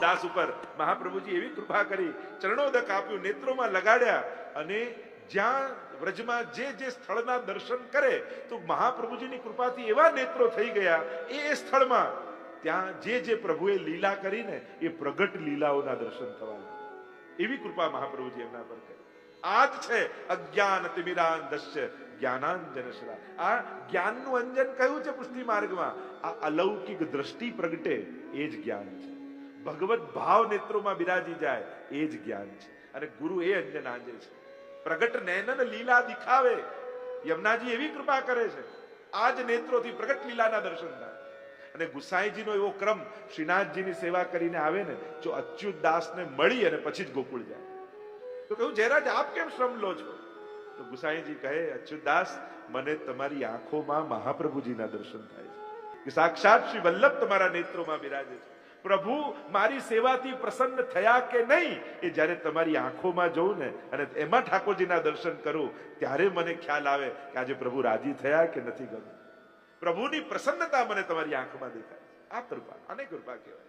દાસ ઉપર મહાપ્રભુજી એવી કૃપા કરી ચરણોદક આપ્યું, નેત્રોમાં લગાડ્યા અને જ્યાં વ્રજમાં જે જે સ્થળના દર્શન કરે, તો મહાપ્રભુજીની કૃપાથી એવા નેત્રો થઈ ગયા. એ સ્થળમાં ત્યાં જે જે પ્રભુએ લીલા કરીને એ પ્રગટ લીલાઓના દર્શન થવા એવી કૃપા મહાપ્રભુજી એમના પર કરી. આ જ છે અજ્ઞાન તિમિરાંધસ્ય જ્ઞાનાંજન શ્રા આ જ્ઞાનનું અંજન કયું છે પુષ્ટિ માર્ગમાં? આ અલૌકિક દ્રષ્ટિ પ્રગટે એ જ જ્ઞાન છે. ભગવત ભાવ નેત્રોમાં બિરાજી જાય, એ જ જ્ઞાન છે. અને ગુરુ એ અંજન આંજે છે. પ્રગટ નયનન લીલા દિખાવે. યમુનાજી એવી કૃપા કરે છે. આ જ નેત્રોથી પ્રગટ લીલાના દર્શન થાય. અને ગુસાઈજીનો એવો ક્રમ શ્રીનાથજીની સેવા કરીને આવે ને, જો અચ્યુત દાસને મળી અને પછી જ ગોકુળ જાય. તો કહ્યું જયરાજ, આપ કેમ શ્રમ લો છો? તો ગુસાઈજી કહે અચ્યુતદાસ મને તમારી આંખોમાં મહાપ્રભુજીના દર્શન થાય છે. સાક્ષાત શ્રી વલ્લભ તમારા નેત્રોમાં બિરાજે છે. પ્રભુ, મારી સેવાથી પ્રસન્ન થયા કે નહીં? એ જ્યારે તમારી આંખોમાં જોઉં ને અને એમાં ઠાકોરજીના દર્શન કરું, ત્યારે મને ખ્યાલ આવે કે આજે પ્રભુ રાજી થયા કે નથી ગમ્યું પ્રભુની પ્રસન્નતા મને તમારી આંખમાં દેખાય. આ કૃપા, આને કૃપા કહેવાય.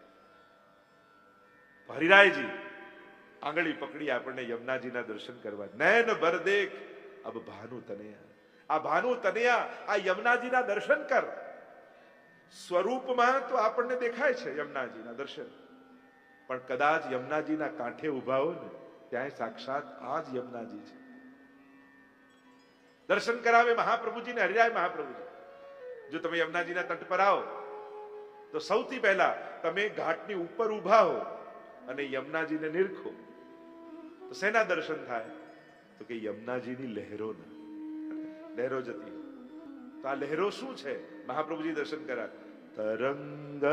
હરિરાયજી આંગળી પકડી આપણને યમુનાજીના દર્શન કરવા. નયન ભર દેખ, અબ ભાનુ તનયા. આ ભાનુ તનયા, આ યમુનાજીના દર્શન કર. સ્વરૂપમાં તો આપણને દેખાય છે યમુનાજીના દર્શન. પણ કદાચ યમુનાજીના કાંઠે ઊભા હો ને ત્યાં સાક્ષાત આ જ યમુનાજી છે. દર્શન કરાવે મહાપ્રભુજીને, હરિરાય મહાપ્રભુજી. જો તમે યમુનાજીના તટ પર આવો, તો સૌથી પહેલા તમે ઘાટની ઉપર ઊભા હો અને યમુનાજીને નિરખો. તો શેના દર્શન થાય? તો કે યમુનાજીની લહેરોના લહેરો જતી. તો આ લહેરો શું છે? મહાપ્રભુજી દર્શન કર્યા તરંગ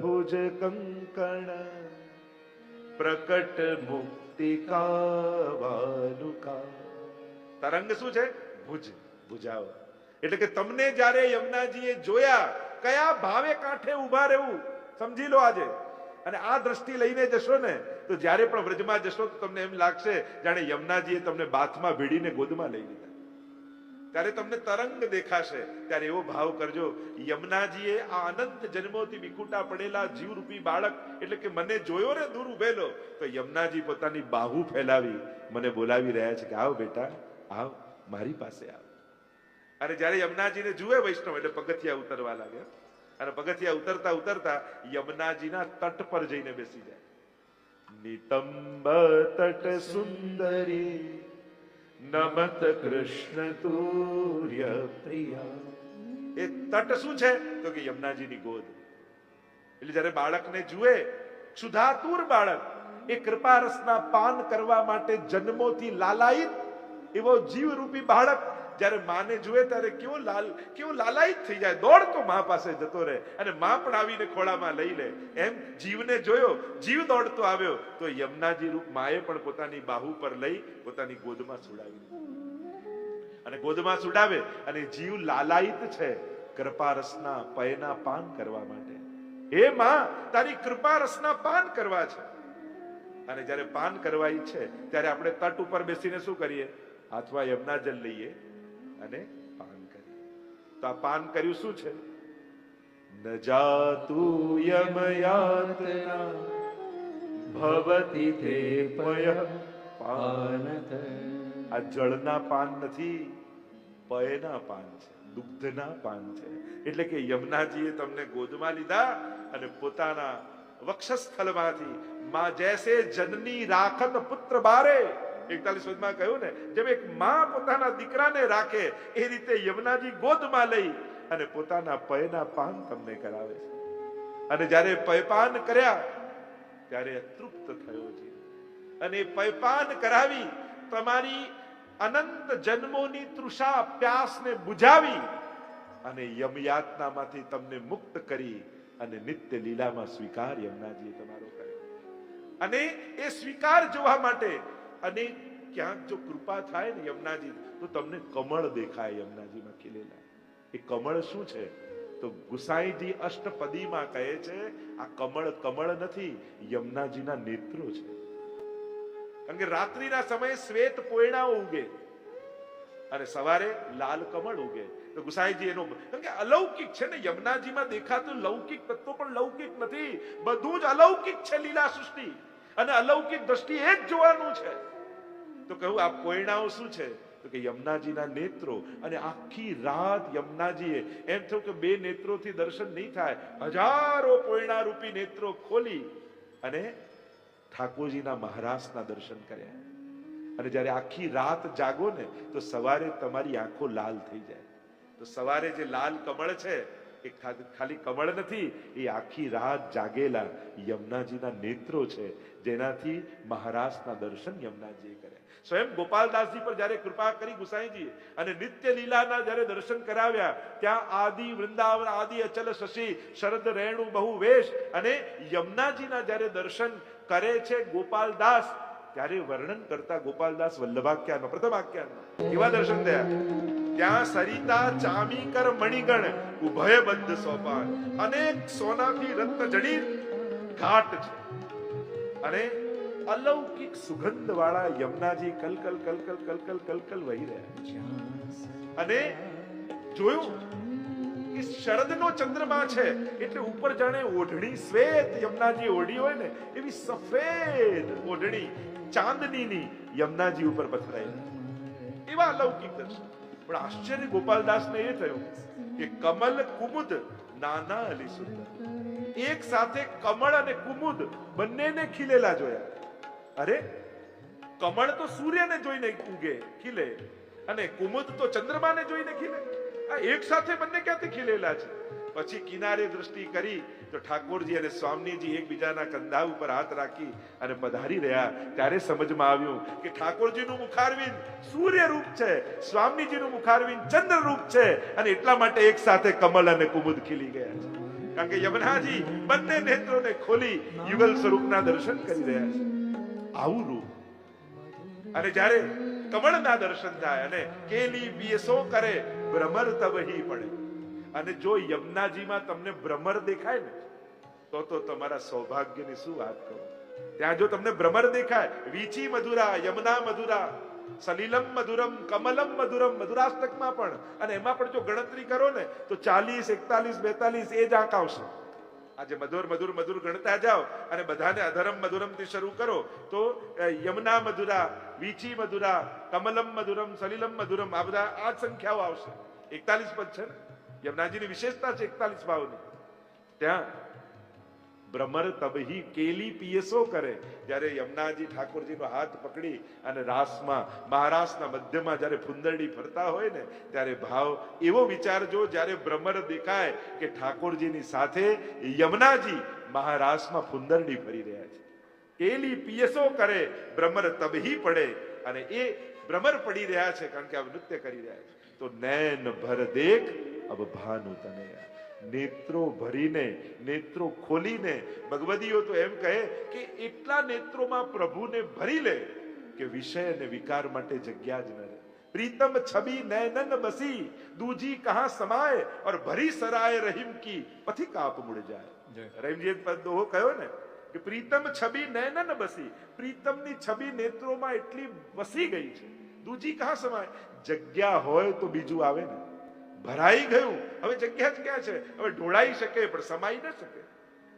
ભુજ કંકણ પ્રકટ મુક્તિકા કાવાલુકા. તરંગ શું છે? ભુજ ભુજાઓ. એટલે કે તમને જ્યારે યમુનાજીએ જોયા કયા ભાવે કાંઠે ઊભા રહેવું સમજી લો આજે. અને આ દ્રષ્ટિ લઈને જશો ને તો જ્યારે પણ વ્રજમાં જશો તો તમને એમ લાગશે જાણે યમુનાજીએ તમને બાથમાં ભીડીને ગોદમાં લઈ લીધા. ત્યારે તમને તરંગ દેખાશે. ત્યારે એવો ભાવ કરજો, યમુનાજીએ આ અનંત જન્મોથી વિકુટા પડેલા જીવરૂપી બાળક, એટલે કે મને જોયો ને દૂર ઉભેલો. તો યમુનાજી પોતાની બાહુ ફેલાવી, મને બોલાવી રહ્યા છે કે, આવ બેટા, આવ, મારી પાસે આવ. અને જ્યારે યમુનાજીને જુએ વૈષ્ણવ, એટલે પગથિયા ઉતરવા લાગે અને પગથિયા ઉતરતા ઉતરતા યમુનાજીના તટ પર જઈને બેસી જાય. નિતંબ તટ સુંદરી નમત કૃષ્ણ તુર્ય પ્રિયા. એ તટ શું છે? તો કે યમુનાજીની ગોદ. એટલે જ્યારે બાળકને જુએ ક્ષુધાતુર બાળક, એ કૃપા રસના પાન કરવા માટે જન્મોથી લાલાયિત એવો જીવરૂપી બાળક જ્યારે માને જુએ ત્યારે કેવો લાલ, કેવો લાલાયિત થઈ જાય. દોડતો મા પાસે જતો રહે અને મા પણ આવીને ખોળામાં લઈ લે. એમ જીવને જોયો, જીવ દોડતો આવ્યો. તો યમુનાજી રૂપ માએ પણ પોતાની બાહુ પર લઈ પોતાની ગોદમાં સુડાવી અને ગોદમાં સુડાવે અને જીવ લાલાયિત છે કૃપા રસના પયના પાન કરવા માટે. હે માં, તારી કૃપા રસના પાન કરવા છે. અને જ્યારે પાન કરવા ઈચ્છે ત્યારે આપણે તટ ઉપર બેસીને શું કરીએ? હાથમાં યમના જલ લઈએ. અને પાન કરીએ તો આ પાન કર્યું શું છે? ન જાતુ યમયાતના ભવતી તે પય પાન આ જળના પાન નથી, પયના પાન છે, દુગ્ધના પાન છે. એટલે કે યમુનાજીએ તમને ગોદમાં લીધા અને પોતાના વક્ષસ્થલમાંથી માં જૈસે જનની રાખત પુત્ર બારે એકતાલીસમાં કહ્યું ને, જેમ એક મા પોતાના દીકરાને રાખે, એ રીતે યમુનાજી ગોદમાં લઈ અને પોતાના પયના પાન તમને કરાવે છે. અને જ્યારે પયપાન કર્યા, ત્યારે તૃપ્ત થયો છે. અને પયપાન કરાવી, તમારી અનંત જન્મોની તૃષા પ્યાસને બુજાવી અને યમયાતનામાંથી તમને મુક્ત કરી અને નિત્ય લીલામાં સ્વીકાર યમનાજીએ તમારો કર્યો. અને એ સ્વીકાર જોવા માટે અને ક્યાંક જો કૃપા થાય ને યમુનાજી, તો તમને કમળ દેખાય યમુનાજીમાં ખીલેલા. એ કમળ શું છે? તો ગુસાઈજી અષ્ટપદીમાં કહે છે, આ કમળ કમળ નથી, યમુનાજીના નેત્રો છે. કારણ કે રાત્રિના સમયે શ્વેત પોયણાઓ ઉગે અને સવારે લાલ કમળ ઉગે. તો ગુસાઈજી એનો કારણ કે અલૌકિક છે ને, યમુનાજીમાં દેખાતું લૌકિક તત્વ પણ લૌકિક નથી. બધું જ અલૌકિક છે લીલા સૃષ્ટિ. અને અલૌકિક દ્રષ્ટિ એ જ જોવાનું છે. તો કહ્યું, આ કોયણાઓ શું છે? તો કે, યમુનાજીના નેત્રો. અને આખી રાત યમુનાજીએ એમ થયું કે બે નેત્રોથી દર્શન નહીં થાય. હજારો કોયણા રૂપી નેત્રો ખોલી અને ઠાકોરજીના મહારાજના દર્શન કર્યા. અને જ્યારે આખી રાત જાગો ને, તો સવારે તમારી આંખો લાલ થઈ જાય. તો સવારે જે લાલ કમળ છે એ ખાલી કમળ નથી, એ આખી રાત જાગેલા યમુનાજીના નેત્રો છે, જેનાથી મહારાજના દર્શન યમુનાજીએ કર્યા. સ્વયં ગોપાલદાસજી પર જ્યારે કૃપા કરી ગુસાઈજી અને નિત્ય લીલાના જ્યારે દર્શન કરાવ્યા, ત્યાં આદિ વૃંદાવન, આદિ અચલ શશી, શરદ રેણુ બહુ વેશ અને યમુનાજીના જ્યારે દર્શન કરે છે ગોપાલદાસ, ત્યારે વર્ણન કરતા ગોપાલદાસ વલ્લભાખ્યાનમાં, પ્રથમ આખ્યાનમાં. એવા દર્શન થયા? ત્યાં સરિતા, ચામીકર, મણિગણ ઉભય બંધ સોપાન. અનેક સોનાથી રત્ન જડિત ઘાટ છે. અને અલૌકિક સુગંધ વાળા યમુનાજી કલકલ કલકલ કલકલ કલકલ વહી રહ્યા છે. અને જોયું કે શરદનો ચંદ્રમા છે, એટલે ઉપર જાણે ઓઢણી શ્વેત યમુનાજી ઓઢી હોય ને, એવી સફેદ ઓઢણી ચાંદનીની યમુનાજી ઉપર પથરાઈ એવા અલૌકિક દર્શન. પણ આશ્ચર્ય ગોપાલદાસને એ થયું કે કમલ કુમુદ નાના અલી સુંદર. એક સાથે કમળ અને કુમુદ બંનેને ખીલેલા જોયા. અરે, કમળ તો સૂર્યને જોઈને ઉગે, ખીલે અને કુમુદ તો ચંદ્રમાને જોઈને ખીલે. આ એક સાથે બંને ક્યાંથી ખીલેલા છે? પછી કિનારે દ્રષ્ટિ કરી તો ઠાકોરજી અને સ્વામીજી એકબીજાના કંધા ઉપર હાથ રાખી અને પધારી રહ્યા. ત્યારે સમજમાં આવ્યું કે ઠાકોરજીનું મુખારવિંદ સૂર્ય રૂપ છે, સ્વામીજીનું મુખારવિંદ ચંદ્ર રૂપ છે અને એટલા માટે એક સાથે કમલ અને કુમુદ ખીલી ગયા છે. કારણ કે યમુનાજી બંને નેત્રોને ખોલી યુગલ સ્વરૂપના દર્શન કરી રહ્યા છે. આવું રૂપ. અને જ્યારે કમળના દર્શન થાય અને કેલી બીએસો કરે, ભ્રમર તબહી પડે. અને જો યમુનાજીમાં તમને ભ્રમર દેખાય ને, તો તો તમારા સૌભાગ્યની શું વાત કરો ત્યાં જો તમને ભ્રમર દેખાય, વીચી મધુરા, યમુના મધુરા, સલીલમ મધુરમ, કમલમ મધુરમ, મધુરાષ્ટકમાં પણ, અને એમાં પણ જો ગણતરી કરો ને, તો ચાલીસ, એકતાલીસ, બેતાલીસ, એ જ આંક આવશે. આજે મધુર મધુર મધુર ગણતા જાઓ અને બધાને અધરમ મધુરમથી શરૂ કરો, તો યમુના મધુરા, વીચી મધુરા, કમલમ મધુરમ, સલીલમ મધુરમ, આ બધા આ સંખ્યાઓ આવશે. એકતાલીસ પદ છે ને? યમુનાજીની વિશેષતા છે એકતાલીસ ભાવની ત્યાં ભ્રમર તબહી કેલી પીએસો કરે. જ્યારે યમુનાજી ઠાકોરજીનો હાથ પકડી અને રાસમાં, મહારાસના મધ્યમાં જ્યારે ફુંદરડી ફરતા હોય ને, ત્યારે ભાવ એવો વિચારજો જ્યારે ભ્રમર દેખાય કે ઠાકોરજીની સાથે યમુનાજી મહારાસમાં ફુંદરડી ફરી રહ્યા છે. કેલી પીએસો કરે ભ્રમર તબહી પડે અને એ ભ્રમર પડી રહ્યા છે કારણ કે આ નૃત્ય કરી રહ્યા છે. તો નૈન ભર દેખ અબ ભાનુ તનયા નેત્રો ભરીને નેત્રો ખોલીને ભગવદીઓ તો એમ કહે કે એટલા નેત્રોમાં પ્રભુને ભરી લે કે વિષય અને વિકાર માટે જગ્યા જ ન રહે. પ્રીતમ છબી નૈનન બસી દૂજી કહા સમાય ઓર ભરી સરાય રહીમ કી પથિ કાપ મુડ જાય. રહીમજી પદ દોહો કયો ને કે પ્રીતમ છબી નૈનન બસી પ્રીતમની છબી નેત્રોમાં એટલી વસી ગઈ છે. દૂજી કહા સમાય જગ્યા હોય તો બીજું આવે ને. ભરાઈ ગયું. હવે જગ્યા જ ક્યાં છે? હવે ઢોળાઈ શકે, પણ સમાઈ ન શકે.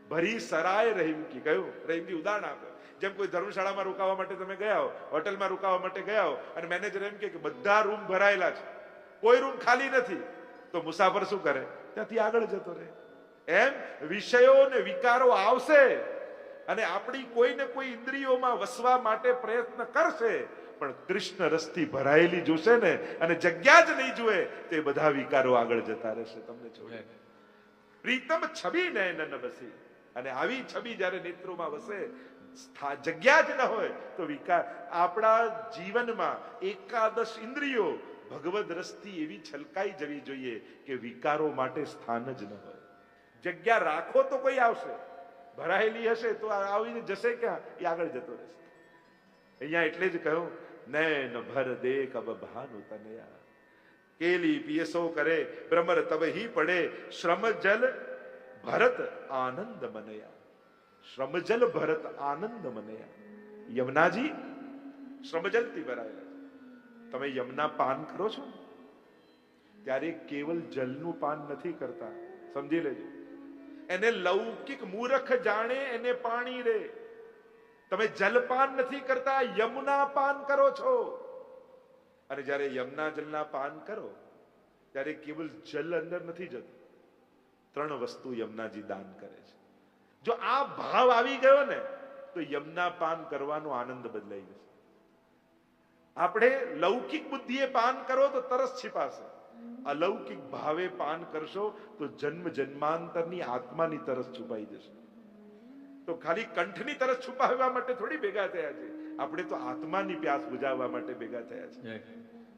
ભરી સરાય રહીમકી ગયું રહીમજી ઉદાહરણ આપે જેમ કોઈ ધર્મશાળામાં રોકાવા માટે તમે ગયા હો, હોટલમાં રોકાવા માટે ગયા હો, અને મેનેજર એમ કે બધા રૂમ ભરાયેલા છે. કોઈ રૂમ ખાલી નથી. તો મુસાફર શું કરે? ત્યાંથી આગળ જતો રહે. એમ વિષયો ને વિકારો આવશે અને આપણી કોઈ ને કોઈ ઇન્દ્રિયોમાં વસવા માટે પ્રયત્ન કરશે. પણ કૃષ્ણ રસ્તી ભરાયેલી જોશે ને અને જગ્યા જ નહીં જુએ, તે બધા વિકારો આગળ જતા રહેશે. તમને જોડે પ્રીતમ છબી નયનન બસી અને આવી છબી જ્યારે નેત્રોમાં વસે જગ્યા જ ન હોય, તો વિકાર, આપણા જીવનમાં એકાદશ ઇન્દ્રિયો, ભગવદ રસથી એવી છલકાઈ જવી જોઈએ કે વિકારો માટે સ્થાન જ ન હોય. જગ્યા રાખો તો કોઈ આવશે. ભરાયેલી હશે તો આવીને જશે ક્યાં? એ આગળ જતો રહેશે. અહીંયા એટલે જ કહ્યું નૈન ભર દેખ અબ ભાનુ તનયા. કેલી પીએસો કરે ભ્રમર તબહી પડે શ્રમ જલ ભરત આનંદ મનયા. શ્રમ જલ ભરત આનંદ મનયા. યમુનાજી, શ્રમજલથી ભરાયેલા છે. તમે યમના પાન કરો છો? ત્યારે કેવલ જલનું પાન નથી કરતા. સમજી લેજો. એને લૌકિક મૂર્ખ જાણે, એને પાણી રે. તમે જલપાન નથી કરતા, યમુના પાન કરો છો. અને જ્યારે યમુના જલના પાન કરો, ત્યારે કેવલ જલ અંદર નથી જતું. ત્રણ વસ્તુ યમુનાજી દાન કરે છે. જો આ ભાવ આવી ગયો ને, તો યમુના પાન કરવાનો આનંદ બદલાઈ જશે. આપણે લૌકિક બુદ્ધિએ પાન કરો તો તરસ છીપાશે. અલૌકિક ભાવે પાન કરશો તો જન્મ જન્માંતરની આત્માની તરસ છુપાઈ જશે. તો ખાલી કંઠની તરસ છુપાવવા માટે થોડી ભેગા થયા છે. આપણે તો આત્માની પ્યાસ બુજાવવા માટે ભેગા થયા છે.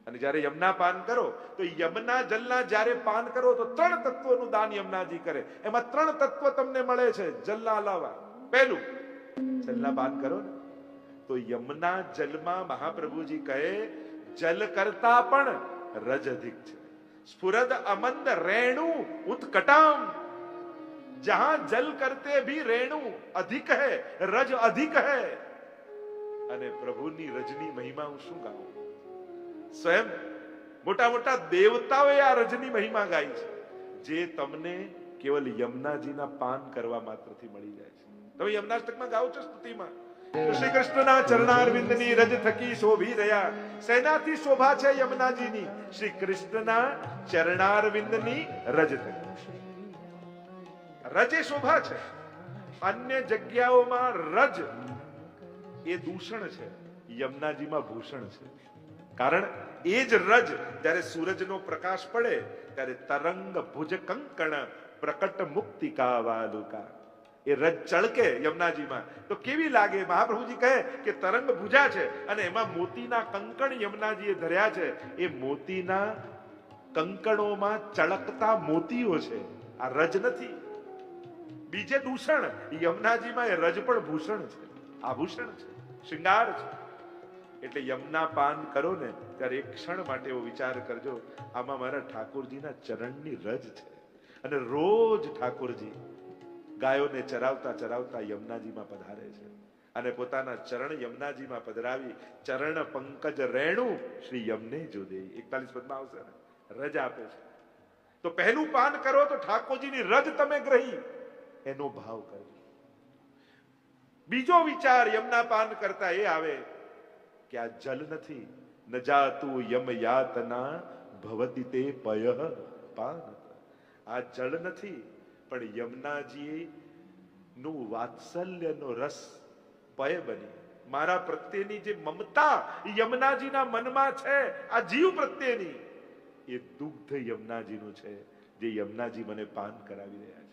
અને જ્યારે યમના પાન કરો તો યમના જલના જ્યારે પાન કરો તો ત્રણ તત્વોનું દાન યમનાજી કરે. એમાં ત્રણ તત્વ તમને મળે છે જલના અલાવા. પહેલું જલના પાન કરો ને. તો યમના જલમાં મહાપ્રભુજી કહે જલ કરતા પણ રજ અધિક છે. સ્ફુરદ અમંદ રેણુ ઉત્કટામ. જહાं જલ કરતે ભી રેણુ અધિક है રજ અધિક है। અને પ્રભુની રજની મહિમા હું શું ગાઉં સ્વયં મોટા મોટા દેવતાઓએ આ રજની મહિમા ગાઈ છે જે તમને કેવલ યમુનાજીના પાન કરવા માત્રથી મળી જાય છે તમે યમુનાષ્ટકમાં ગાઓ છો સ્તુતિમાં? શ્રી કૃષ્ણના ચરણારવિંદની રજ થકી શોભી રહ્યા. સેનાથી શોભા છે યમુનાજીની. શ્રી કૃષ્ણના ચરણારવિંદની રજ થકી. રજ શોભા છે. અન્ય જગ્યાઓમાં રજ એ દૂષણ છે. યમુનાજીમાં ભૂષણ છે. કારણ એ જ રજ જ્યારે સૂરજનો પ્રકાશ પડે ત્યારે તરંગ ભુજ કંકણ પ્રકટ મુક્તિકા વાલુકા એ રજ ચળકે યમુનાજીમાં. તો કેવી લાગે? મહાપ્રભુજી કહે કે તરંગ ભૂજા છે અને એમાં મોતીના કંકણ યમુનાજીએ ધર્યા છે. એ મોતીના કંકણોમાં ચળકતા મોતીઓ છે. આ રજ નથી. બીજે દૂષણ. યમુનાજીમાં એ રજ પણ ભૂષણ છે. આભૂષણ છે શિંગાર છે. એટલે યમના પાન કરો ને, ત્યારે એક ક્ષણ માટે એવો વિચાર કરજો, આમાં મારા ઠાકોરજીના ચરણની રજ છે. અને રોજ ઠાકોરજી ગાયોને ચરાવતા ચરાવતા યમુનાજીમાં પધારે છે. અને પોતાના ચરણ યમુનાજીમાં પધરાવી ચરણ પંકજ રેણું શ્રી યમને જો દે એકતાલીસ પદમાં આવશે ને. રજ આપે છે. તો પહેલું પાન કરો તો ઠાકોરજીની રજ તમે ગ્રહી. એનો ભાવ કરજો. બીજો વિચાર યમના પાન કરતા એ આવે કે આ જલ નથી, ન જાતું યમ યાતના, ભવતી તે પય પાન. આ જળ નથી, પણ યમુનાજી નું વાત્સલ્યનો રસ પય બની. મારા પ્રત્યેની જે મમતા યમનાજીના મનમાં છે, આ જીવ પ્રત્યેની, એ દુગ્ધ યમનાજીનું છે, જે યમનાજી મને પાન કરાવી રહ્યા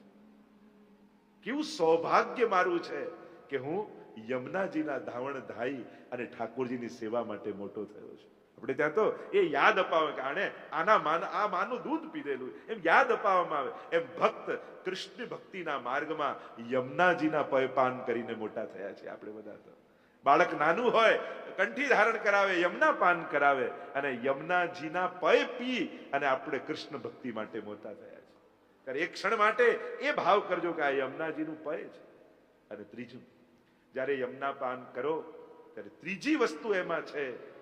કેવું સૌભાગ્ય મારું છે કે હું યમુનાજીના ધાવણ ધાઈ અને ઠાકોરજીની સેવા માટે મોટો થયો છું. આપણે ત્યાં તો એ યાદ અપાવે કે આણે આના માન આ માનું દૂધ પીધેલું. એમ યાદ અપાવવામાં આવે. એમ ભક્ત કૃષ્ણ ભક્તિના માર્ગમાં યમુનાજીના પયપાન કરીને મોટા થયા છે આપણે બધા તો. બાળક નાનું હોય, કંઠી ધારણ કરાવે, યમુના પાન કરાવે અને યમુનાજીના પય પી અને આપણે કૃષ્ણ ભક્તિ માટે મોટા થયા. ત્યારે એક ક્ષણ માટે એ ભાવ કરજો કે આ યમુનાજીનું પય છે અને ત્રીજું, જ્યારે યમુના પાન કરો, ત્યારે ત્રીજી વસ્તુ એમાં છે.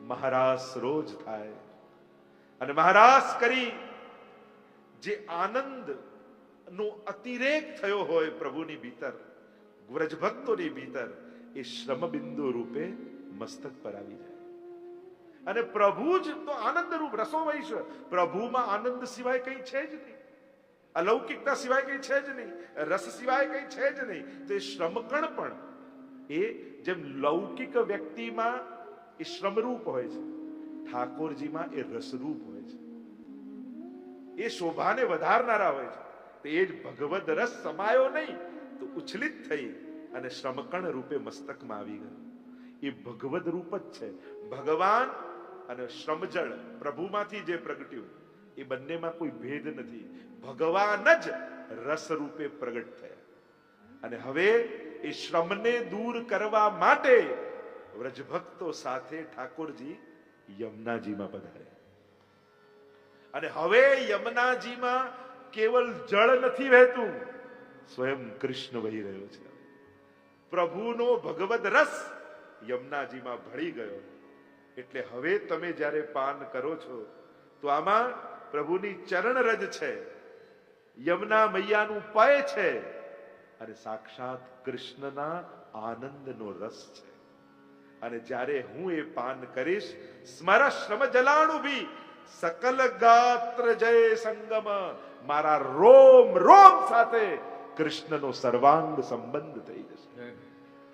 મહારાસ રોજ થાય. અને મહારાસ કરી જે આનંદ નો અતિરેક થયો હોય પ્રભુની ભીતર, વ્રજભક્તોની ભીતર, એ શ્રમ બિંદુ રૂપે મસ્તક પર આવી જાય. અને પ્રભુ જ તો આનંદ રૂપ રસો વૈશ્વ પ્રભુમાં આનંદ સિવાય કઈ છે જ નહીં. અલૌકિકતા સિવાય કઈ છે જ નહીં. રસ સિવાય કઈ છે જ નહીં. તો એ શ્રમકણ પણ એ જેમ લૌકિક વ્યક્તિમાં એ શ્રમરૂપ હોય છે, ઠાકોરજીમાં એ રસરૂપ હોય છે. એ શોભાને વધારનારા હોય છે. તો એ જ ભગવદ રસ સમાયો નહીં, તો ઉછલિત થઈ અને શ્રમકણ રૂપે મસ્તકમાં આવી ગયો. એ ભગવદ રૂપ જ છે. ભગવાન અને શ્રમજળ પ્રભુમાંથી જે પ્રગટ્યું, એ બંનેમાં કોઈ ભેદ નથી. ભગવાન જ રસ રૂપે પ્રગટ થયા. અને હવે એ શ્રમને દૂર કરવા માટે વ્રજભક્તો સાથે ઠાકોરજી યમુનાજીમાં પધાર્યા. અને હવે યમુનાજીમાં કેવલ જળ નથી વહેતું, સ્વયં કૃષ્ણ વહી રહ્યો છે. પ્રભુનો ભગવદ રસ યમુનાજીમાં ભળી ગયો. એટલે હવે તમે જ્યારે પાન કરો છો તો આમાં પ્રભુની ચરણ રજ છે. યમુના મૈયાનું પય છે. અને સાક્ષાત કૃષ્ણના આનંદનો રસ છે. અને જ્યારે હું એ પાન કરીશ સ્મર શ્રમ જલાણુ બી સકલ ગાત્ર જય સંગમ. મારા રોમ રોમ સાથે કૃષ્ણનો સર્વાંગ સંબંધ થઈ જશે.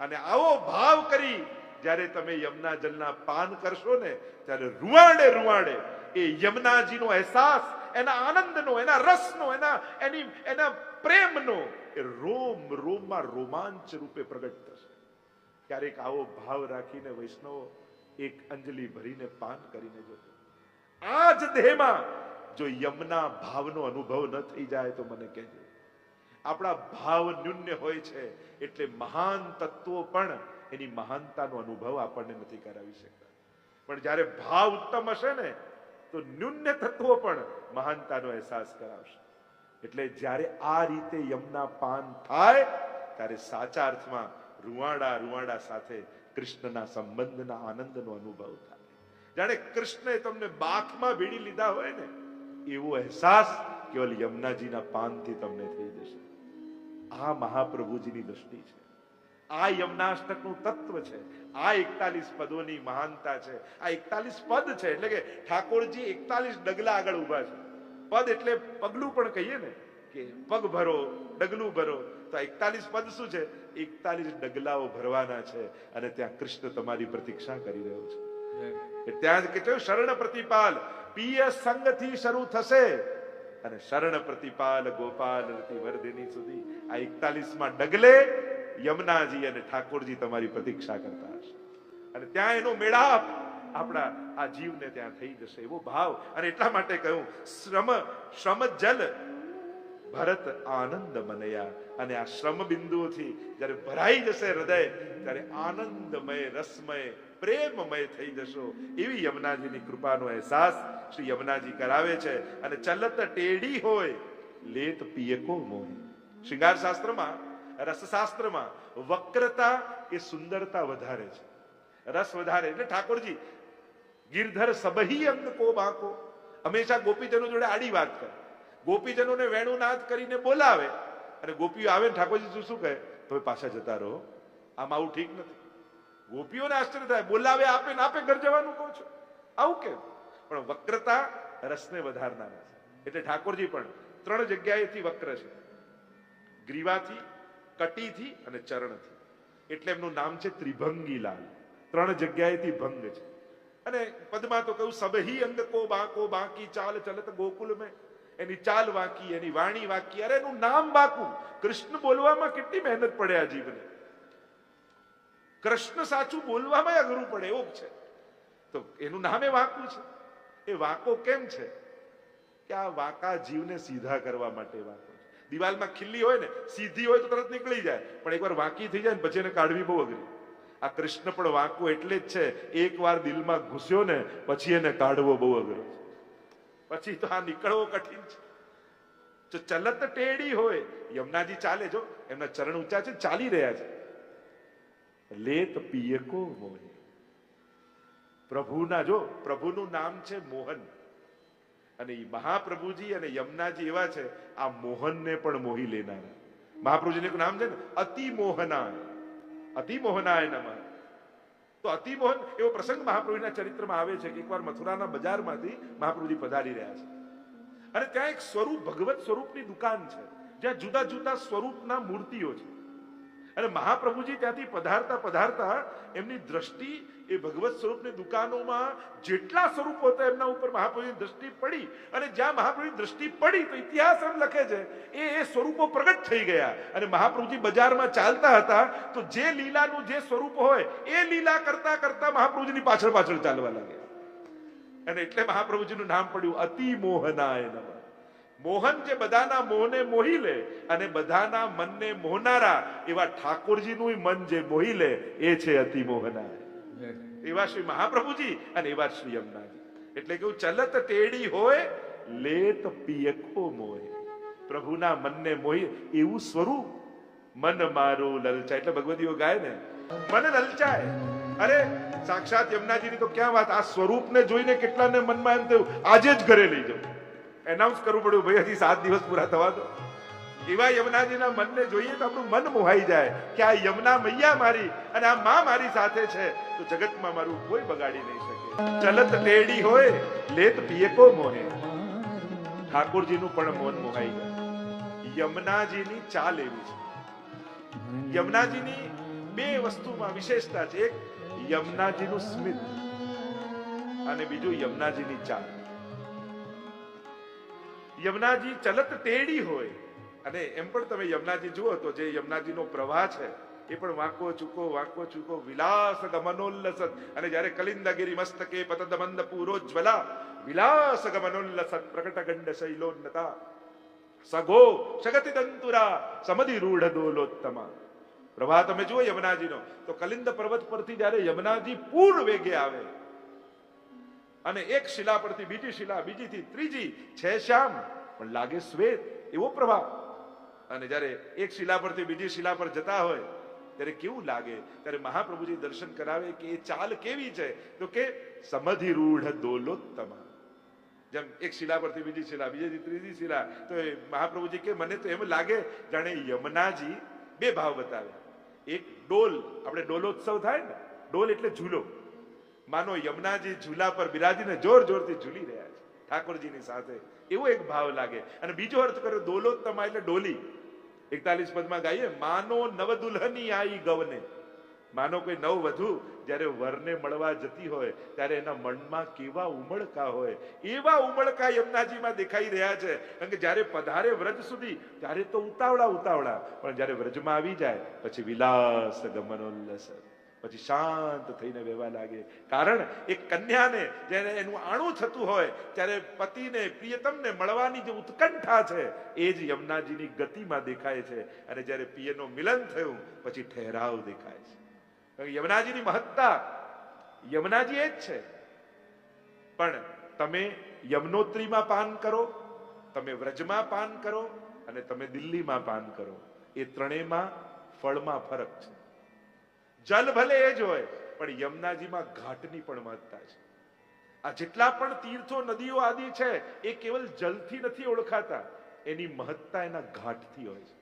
અને આવો ભાવ કરી જ્યારે તમે યમુના જલના પાન કરશો ને, ત્યારે રૂવાડે રૂવાડે એ યમુનાજીનો અહેસાસ, એના આનંદનો, એના રસનો, એના, એની, એના પ્રેમનો એ રોમ, રોમમાં રોમાંચ રૂપે પ્રગટ થશે. ક્યારેક આવો ભાવ રાખીને વૈષ્ણવો એક અંજલિ ભરીને પાન કરીને જોજો આ જ દેહમાં જો યમના ભાવનો અનુભવ ન થઈ જાય તો મને કહેજો. આપણા ભાવ ન્યૂન્ય હોય છે, એટલે મહાન તત્વો પણ એની મહાનતાનો અનુભવ આપણને નથી કરાવી શકતા. પણ જ્યારે ભાવ ઉત્તમ હશે ને, તો ન્યૂન્ય તત્વો પણ મહાનતાનો અહેસાસ કરાવશે. એટલે જ્યારે આ રીતે યમના પાન થાય, ત્યારે સાચા અર્થમાં રૂવાડા રૂવાડા સાથે કૃષ્ણના સંબંધના આનંદનો અનુભવ થાય. જાણે કૃષ્ણએ તમને બાથમાં ભીડી લીધા હોય ને, એવો અહેસાસ કેવલ યમુનાજીના પાનથી તમને થઈ જશે. આ મહાપ્રભુજીની દ્રષ્ટિ છે. આ યમનાષ્ટકનું તત્વ છે. આ એકતાલીસ પદોની મહાનતા છે. આ એકતાલીસ પદ છે એટલે કે ઠાકોરજી એકતાલીસ ડગલા આગળ ઊભા છે. પદ એટલે પગલું પણ કહીએ ને કે પગ ભરો ડગલું ભરો તો એકતાલીસ પદ શું છે? એકતાલીસ ડગલાઓ ભરવાના છે અને ત્યાં કૃષ્ણ તમારી પ્રતીક્ષા કરી રહ્યો છે. ત્યાં જ કેટલું શરણ પ્રતિપાલ પિય સંગથી શરૂ થશે. અને શરણ પ્રતિપાલ ગોપાલ વર્ધિની સુધી આ એકતાલીસમાં ડગલે યમુનાજી અને ઠાકોરજી તમારી પ્રતીક્ષા કરતા હશે. અને ત્યાં એનો મેળાપ આપણા આ જીવને ત્યાં થઈ જશે એવો ભાવ. અને એટલા માટે કહ્યું શ્રમ શ્રમ જલ ભરત આનંદ મનયા. અને આ શ્રમ બિંદુઓથી જ્યારે ભરાઈ જશે હૃદય, ત્યારે આનંદમય, રસમય, પ્રેમમય થઈ જશો. એવી યમુનાજીની કૃપાનો અહેસાસ શ્રી યમુનાજી કરાવે છે. અને ચલત ટેડી હોય, લેત પિયકો મોહ. શિંગાર શાસ્ત્રમાં રસશાસ્ત્રમાં વક્રતા એ સુંદરતા વધારે છે. રસ વધારે એટલે ઠાકોરજી, ગિરધર સબહી અંગ કો બાકો. હંમેશા ગોપીજનો જોડે આડી વાત કરે. ગોપીજનોને વેણુનાથ કરીને બોલાવે અને ગોપીઓ આવે ને ઠાકોરજી શું શું કહે? તમે પાછા જતા રહો. આમ આવું ઠીક નથી. ગોપીઓને આશ્ચર્ય થાય. બોલાવે, આપે ને આપે ઘર જવાનું કહો છો. આવું કેમ? પણ વક્રતા રસને વધારનારા છે એટલે ઠાકોરજી પણ ત્રણ જગ્યાએથી વક્ર છે. ગ્રીવાથી કટીથી અને ચરણથી. એટલે એમનું નામ છે ત્રિભંગીલાલ. ત્રણ જગ્યાએથી ભંગ છે. અને પદમાં તો કહ્યું સબહી અંગ કો બાકો બાકી ચાલ ચલત ગોકુલ મેં. એની ચાલ વાંકી, એની વાણી વાંકી. અરે એનું નામ બાકું. કૃષ્ણ બોલવામાં કેટલી મહેનત પડે આ જીવને. કૃષ્ણ સાચું બોલવામાં અઘરું પડે, એવું છે. તો એનું નામે વાંકું છે. એ વાંકો કેમ છે? કે આ વાંકા જીવને સીધા કરવા માટે વાંકો. દિવાલમાં ખીલ્લી હોય ને, સીધી હોય તો તરત નીકળી જાય. પણ એકવાર વાંકી થઈ જાય ને, પછી એને કાઢવી બહુ અઘરી. આ કૃષ્ણ પણ વાંકો એટલે જ છે, એકવાર દિલમાં ઘૂસ્યો ને, પછી એને કાઢવો બહુ અઘરો છે. પછી તો આ નીકળવો કઠિન છે. જો ચલત ટેડી હોય, યમુનાજી ચાલે, જો, એમના ચરણ ઊંચા છે ચાલી રહ્યા છે. લેત પિયકો મોહે પ્રભુના, જો, પ્રભુનું નામ છે મોહન. અને એ મહાપ્રભુજી અને યમુનાજી એવા છે, આ મોહનને પણ મોહી લેનારા. મહાપ્રભુજીનું નામ છે ને અતિ મોહના અતિ મોહનાય નમઃ. તો અતિ મોહન એવો પ્રસંગ મહાપ્રભુના ચરિત્રમાં આવે છે કે એકવાર મથુરાના બજારમાંથી મહાપ્રભુજી પધારી રહ્યા છે. અને ત્યાં એક સ્વરૂપ, ભગવત સ્વરૂપની દુકાન છે. જ્યાં જુદા જુદા સ્વરૂપના મૂર્તિઓ છે. અને મહાપ્રભુજી ત્યાંથી પધારતા પધારતા એમની દ્રષ્ટિ એ ભગવત સ્વરૂપની દુકાનોમાં જેટલા સ્વરૂપો હતા એમના ઉપર મહાપ્રભુની દ્રષ્ટિ પડી અને જ્યાં મહાપ્રભુની દ્રષ્ટિ પડી તો ઇતિહાસ એમ લખે છે, એ એ સ્વરૂપો પ્રગટ થઈ ગયા. અને મહાપ્રભુજી બજારમાં ચાલતા હતા તો જે લીલાનું જે સ્વરૂપ હોય એ લીલા કરતા કરતા મહાપ્રભુજીની પાછળ પાછળ ચાલવા લાગ્યા. અને એટલે મહાપ્રભુજીનું નામ પડ્યું અતિ મોહનાય નમઃ. મોહન જે બધાના મોહને મોહી લે અને બધાના મનને મોહનારા એવા ઠાકોરજીનું મન જે મોહી લે, એ છે અતિ મોહનાય. એવા શ્રી મહાપ્રભુજી અને એવા શ્રી યમુનાજી. એટલે કેવું ચલત ટેડી હોય, લેત પિયકો મોય. પ્રભુના મનને મોહી એવું સ્વરૂપ મન મારું લલચાય. એટલે ભગવતીઓ ગાય ને, મન લલચાય. અરે, સાક્ષાત યમુનાજીની તો ક્યાં વાત? આ સ્વરૂપને જોઈને કેટલાને મનમાં એમ થયું, આજે જ ઘરે લઈ જાઉં. એનાઉન્સ કરવું પડ્યું, ભાઈ, હજી સાત દિવસ પૂરા થવા દો. એવા યમુનાજીના મનને જોઈએ તો આપણું મન મોહાઈ જાય કે આ યમુના મૈયા મારી અને આ માં મારી સાથે છે. તો જગતમાં મારું કોઈ બગાડી નહીં શકે. ચલત ટેડી હોય, લેત પિયે કો મોહે. ઠાકોરજીનું પણ મન મોહાઈ જાય. યમુનાજીની ચાલ એવી છે. યમુનાજીની બે વસ્તુમાં વિશેષતા છે. એક, યમુનાજીનું સ્મિત અને બીજું યમુનાજીની ચાલ. યમુનાજી ચલત ટેડી હોય અને એમ પણ તમે યમુનાજી જુઓ તો જે યમુનાજીનો પ્રવાહ છે, એ પણ વાંકો ચૂકો વાંકો ચૂકો, વિલાસ ગમનોલ્લસત. અને જ્યારે કલિંદગીરી મસ્તકે પતદમંદ પૂરોજ્વલા વિલાસ ગમનોલ્લસત પ્રકટ ગંડ શૈલોન્નતા. સગો સગતિ તંતુરા સમધિ રૂઢ દોલોત્તમા. પ્રવાહ તમે જુઓ યમુનાજીનો. તો કલિંદ પર્વત પરથી જ્યારે યમુનાજી પૂર્ણ વેગે આવે, અને એક શિલા પરથી બીજી શિલા, બીજીથી ત્રીજી, છે શ્યામ. પણ લાગે શ્વેત. એવો પ્રવાહ. અને જ્યારે એક શિલા પરથી બીજી શિલા પર જતા હોય, ત્યારે કેવું લાગે? ત્યારે મહાપ્રભુજી દર્શન કરાવે કે એ ચાલ કેવી છે? તો કે સમધિ રૂઢ દોલોત્તમા. જેમ એક શિલા પરથી બીજી શિલા, બીજી ત્રીજી શિલા, તો એ મહાપ્રભુજી કે મને તો એમ લાગે જાણે યમુનાજી બે ભાવ બતાવે. એક ડોલ, આપણે ડોલોત્સવ થાય ને, ડોલ એટલે ઝૂલો. માનો યમુનાજી ઝૂલા પર બિરાજીને જોર જોરથી ઝૂલી રહ્યા છે ઠાકોરજીની સાથે. એવો એક ભાવ લાગે. અને બીજો અર્થ કર્યો, દોલોત્તમા એટલે ડોલી. એકતાલીસ પદમાં ગાઈએ, માનો નવ દુલ્હની આઈ ગવને. માનો કોઈ નવ વધુ, જ્યારે વરને મળવા જતી હોય, ત્યારે એના મનમાં કેવા ઉમળકા હોય. એવા ઉમળકા યમુનાજીમાં દેખાઈ રહ્યા છે. કારણ કે જ્યારે પધારે વ્રજ સુધી, ત્યારે તો ઉતાવળા ઉતાવળા. પણ જ્યારે વ્રજમાં આવી જાય, પછી વિલાસ ગમનોલ્લસ. પછી શાંત થઈને વહેવા લાગે. કારણ એ કન્યાને જ્યારે એનું આણું થતું હોય, ત્યારે પતિને, પ્રિયતમને મળવાની જે ઉત્કંઠા છે, એ જ યમુનાજીની ગતિમાં દેખાય છે. અને જ્યારે પિયનું મિલન થયું, પછી ઠહેરાવ દેખાય છે. યમુનાજીની મહત્તા યમુનાજી એ જ છે. પણ તમે યમનોત્રીમાં પાન કરો, તમે વ્રજમાં પાન કરો, અને તમે દિલ્હીમાં પાન કરો. એ ત્રણેયમાં ફળમાં ફરક છે. જલ ભલે એ જ હોય, પણ યમુનાજીમાં ઘાટની પણ મહત્તા છે. આ જેટલા પણ તીર્થો, નદીઓ આદિ છે, એ કેવલ જલથી નથી ઓળખાતા, એની મહત્તા એના ઘાટથી હોય છે.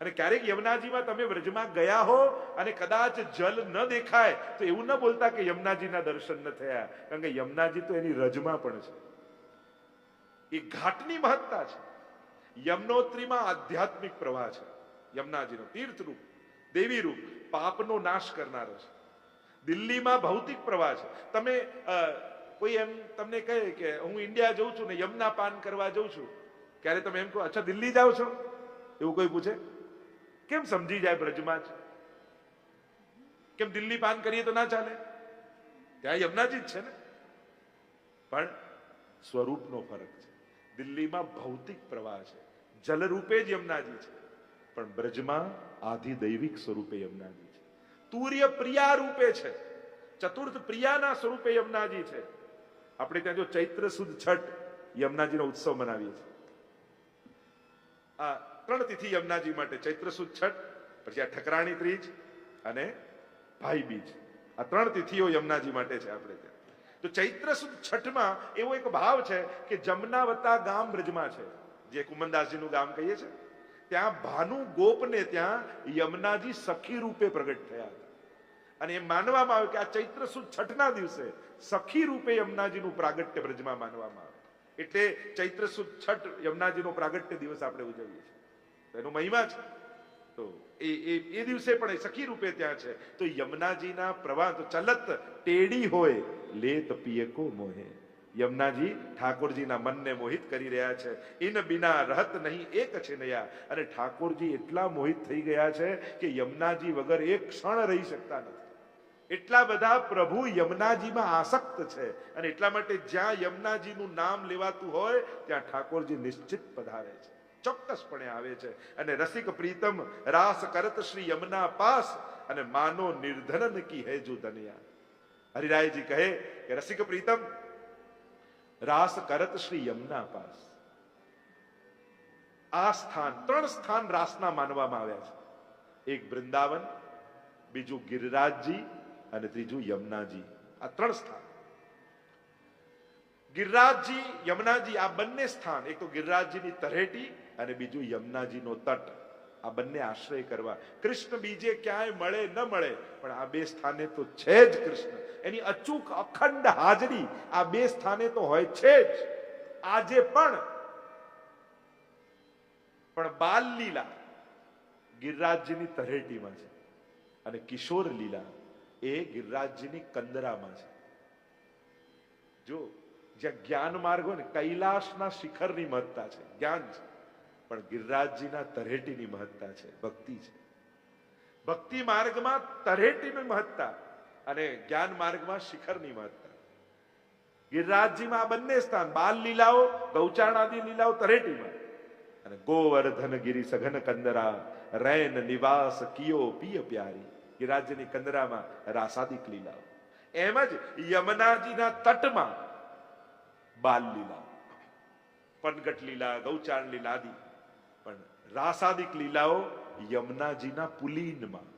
અને ક્યારેક યમુનાજીમાં તમે વ્રજમાં ગયા હો અને કદાચ જલ ન દેખાય, તો એવું ન બોલતા કે યમુનાજીના દર્શન ન થયા, કારણ કે યમુનાજી તો એની રજમાં પણ છે. એ ઘાટની મહત્તા છે. યમનોત્રીમાં આધ્યાત્મિક પ્રવાહ છે. યમુનાજીનો તીર્થ રૂપ દેવી રૂપ પાપનો નાશ કરનારો છે. દિલ્હીમાં ભૌતિક પ્રવાહ છે. તમે કોઈ એમ તમને કહે કે હું ઇન્ડિયા જઉં છું ને યમના પાન કરવા જઉં છું, ક્યારે તમે એમ કહો, અચ્છા, દિલ્હી જાઓ છો? એવું કોઈ પૂછે? કેમ સમજી જાય બ્રજમાં જ? કેમ દિલ્હી પાન કરીએ તો ના ચાલે? ત્યાં યમુનાજી જ છે ને? પણ સ્વરૂપનો ફરક છે. દિલ્હીમાં ભૌતિક પ્રવાહ છે. જલરૂપે જ યમુનાજી છે. પણ બ્રજમાં આધિદૈવિક સ્વરૂપે યમુનાજી છે. તુર્ય પ્રિયા રૂપે છે. ચતુર્થ પ્રિયાના સ્વરૂપે યમુનાજી છે. આપણે ત્યાં જો ચૈત્ર સુદ છઠ યમુનાજીનો ઉત્સવ મનાવીએ છીએ. આ ત્રણ તિથિ યમુનાજી માટે, ચૈત્ર સુદ છઠ, પછી આ ઠકરાણી ત્રીજ અને ભાઈ બીજ. આ ત્રણ તિથિઓ યમુનાજી માટે છે આપણે ત્યાં. તો ચૈત્ર સુદ છઠમાં એવો એક ભાવ છે કે જમનાવતા ગામ બ્રજમાં છે. જે કુમનદાસજીનું ગામ કહીએ છે ત્યાં ભાનુ ગોપને ત્યાં યમુનાજી સખી રૂપે પ્રગટ થયા હતા. અને એમ માનવામાં આવે કે આ ચૈત્ર સુદ છઠના દિવસે સખી રૂપે યમુનાજીનું પ્રાગટ્ય બ્રજમાં માનવામાં આવે. એટલે ચૈત્ર સુદ છઠ યમુનાજીનો પ્રાગટ્ય દિવસ આપણે ઉજવીએ છીએ. એનો મહિમા છે. તો એ એ એ દિવસે પણ એ સખી રૂપે ત્યાં છે. તો યમુનાજીના પ્રવાહ તો ચલત, ટેડી હોય, લેત પિયકો મોહે. યમુનાજી ઠાકોરજીના મનને મોહિત કરી રહ્યા છે. ઇન બિના રહત નહીં એક છે નયા અને ઠાકોરજી એટલા મોહિત થઈ ગયા છે કે યમુનાજી વગર એક ક્ષણ રહી શકતા નથી. એટલા બધા પ્રભુ યમુનાજીમાં આસક્ત છે. અને એટલા માટે જ્યાં યમુનાજીનું નામ લેવાતું હોય, ત્યાં ઠાકોરજી નિશ્ચિત પધારે છે. ચોક્કસપણે આવે છે. અને રસિક પ્રીતમ રાસ કરત શ્રી યમુના પાસ અને માનો નિર્ધનન કી હે જો દનિયા હરિરાયજી કહે કે રસિક પ્રીતમ રાસ કરત શ્રી યમુના પાસ. આ સ્થાન, ત્રણ સ્થાન રાસના માનવામાં આવ્યા છે. એક વૃંદાવન, બીજું ગિરિરાજજી અને ત્રીજું યમુનાજી. આ ત્રણ સ્થાન. ગિરિરાજજી, યમુનાજી, આ બંને સ્થાન. એક તો ગિરિરાજજીની તરેટી અને બીજું યમુનાજીનો તટ. આ બંને આશ્રય કરવા. કૃષ્ણ બીજે ક્યાંય મળે, ન મળે, પણ આ બે સ્થાને તો છે જ કૃષ્ણ. એની અચૂક અખંડ હાજરી આ બે સ્થાને તો હોય છે જ. આજે પણ પણ બાલ લીલા ગિરિરાજજીની તરેટીમાં છે અને કિશોર લીલા એ ગિરિરાજજીની કંદરામાં છે. જો જ્યાં જ્ઞાન માર્ગ હોય ને કૈલાસના શિખરની મહત્તા છે, જ્ઞાન છે. પણ ગિરિરાજજીના તરેટીની મહત્તા છે, ભક્તિ છે. ભક્તિ માર્ગમાં તરેટીની મહત્તા અને જ્ઞાન માર્ગમાં શિખરની મહત્તા. ગિરિરાજજીમાં આ બંને સ્થાન, બાલ લીલાઓ ગૌચાણાદી લીલાઓ તરેટીમાં અને ગોવર્ધન ગિરી સઘન કંદરા, રૈન નિવાસ કિયો પિય પ્યારી. ગિરિરાજની કંદરામાં રાસાદિક લીલાઓ. એમ જ યમુનાજીના તટમાં બાલ લીલા પનગટ લીલા ગૌચાણ લીલા આદિ. પણ રાસાદિક લીલાઓ યમુનાજીના પુલીનમાં.